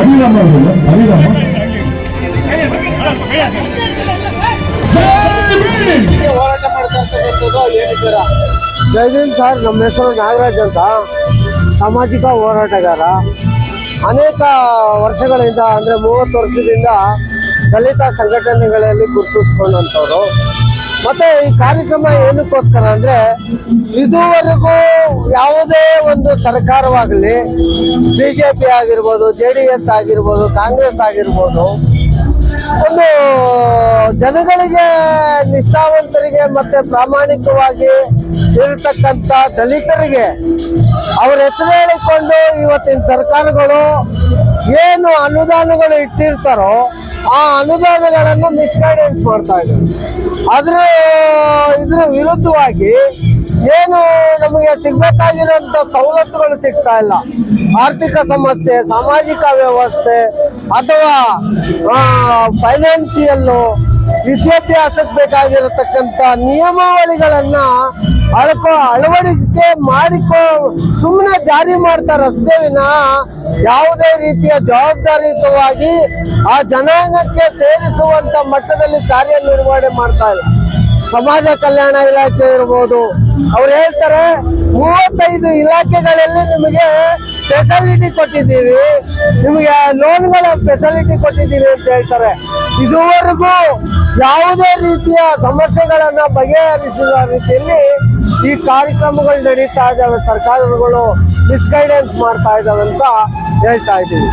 ಅಭಿರಾಮ ಹೋರಾಟ ಜೈ ಸರ್ ನಮ್ಮ ಹೆಸರು ನಾಗರಾಜ್ ಅಂತ ಸಾಮಾಜಿಕ ಹೋರಾಟಗಾರ ಅನೇಕ ವರ್ಷಗಳಿಂದ ಅಂದ್ರೆ ಮೂವತ್ತು ವರ್ಷದಿಂದ ದಲಿತ ಸಂಘಟನೆಗಳಲ್ಲಿ ಗುರುತಿಸ್ಕೊಂಡಂತವ್ರು ಮತ್ತೆ ಈ ಕಾರ್ಯಕ್ರಮ ಏನಕ್ಕೋಸ್ಕರ ಅಂದ್ರೆ ಇದುವರೆಗೂ ಯಾವುದೇ ಒಂದು ಸರ್ಕಾರವಾಗಲಿ ಬಿಜೆಪಿ ಆಗಿರ್ಬೋದು, ಜೆ ಡಿ ಎಸ್ ಆಗಿರ್ಬೋದು, ಕಾಂಗ್ರೆಸ್ ಆಗಿರ್ಬೋದು, ಒಂದು ಜನಗಳಿಗೆ ನಿಷ್ಠಾವಂತರಿಗೆ ಮತ್ತೆ ಪ್ರಾಮಾಣಿಕವಾಗಿ ಇರತಕ್ಕಂತ ದಲಿತರಿಗೆ ಅವ್ರ ಹೆಸರು ಹೇಳಿಕೊಂಡು ಇವತ್ತಿನ ಸರ್ಕಾರಗಳು ಏನು ಅನುದಾನಗಳು ಇಟ್ಟಿರ್ತಾರೋ ಆ ಅನುದಾನಗಳನ್ನು ಮಿಸ್ಗೈಡೆನ್ಸ್ ಮಾಡ್ತಾ ಇದ್ದಾರೆ. ಅದ್ರ ಇದ್ರ ವಿರುದ್ಧವಾಗಿ ಏನು ನಮಗೆ ಸಿಗ್ಬೇಕಾಗಿರೋಂಥ ಸವಲತ್ತುಗಳು ಸಿಗ್ತಾ ಇಲ್ಲ. ಆರ್ಥಿಕ ಸಮಸ್ಯೆ, ಸಾಮಾಜಿಕ ವ್ಯವಸ್ಥೆ ಅಥವಾ ಫೈನಾನ್ಸಿಯಲ್ಲು ವಿದ್ಯಾಭ್ಯಾಸಕ್ಕೆ ಬೇಕಾಗಿರತಕ್ಕಂಥ ನಿಯಮಾವಳಿಗಳನ್ನ ಅಳ್ಕೊ, ಅಳವಡಿಕೆ ಮಾಡಿಕೊ ಸುಮ್ಮನೆ ಜಾರಿ ಮಾಡ್ತಾರಷ್ಟೇ ವಿನ ಯಾವುದೇ ರೀತಿಯ ಜವಾಬ್ದಾರಿಯುತವಾಗಿ ಆ ಜನಾಂಗಕ್ಕೆ ಸೇರಿಸುವಂತ ಮಟ್ಟದಲ್ಲಿ ಕಾರ್ಯನಿರ್ವಹಣೆ ಮಾಡ್ತಾ ಇಲ್ಲ. ಸಮಾಜ ಕಲ್ಯಾಣ ಇಲಾಖೆ ಇರ್ಬೋದು. ಅವ್ರು ಹೇಳ್ತಾರೆ, ಮೂವತ್ತೈದು ಇಲಾಖೆಗಳಲ್ಲಿ ನಿಮಗೆ ಫೆಸಿಲಿಟಿ ಕೊಟ್ಟಿದ್ದೀವಿ. ನಿಮಗೆ ಲೋನ್ಗಳ ಫೆಸಿಲಿಟಿ ಕೊಟ್ಟಿದ್ದೀವಿ ಅಂತ ಹೇಳ್ತಾರೆ. ಇದುವರೆಗೂ ಯಾವುದೇ ರೀತಿಯ ಸಮಸ್ಯೆಗಳನ್ನ ಬಗೆಹರಿಸಿದ ರೀತಿಯಲ್ಲಿ ಈ ಕಾರ್ಯಕ್ರಮಗಳು ನಡೀತಾ ಇದ್ದಾವೆ. ಸರ್ಕಾರಗಳು ಮಿಸ್ಗೈಡೆನ್ಸ್ ಮಾಡ್ತಾ ಇದ್ದಾವೆ ಅಂತ ಹೇಳ್ತಾ ಇದ್ದೀವಿ.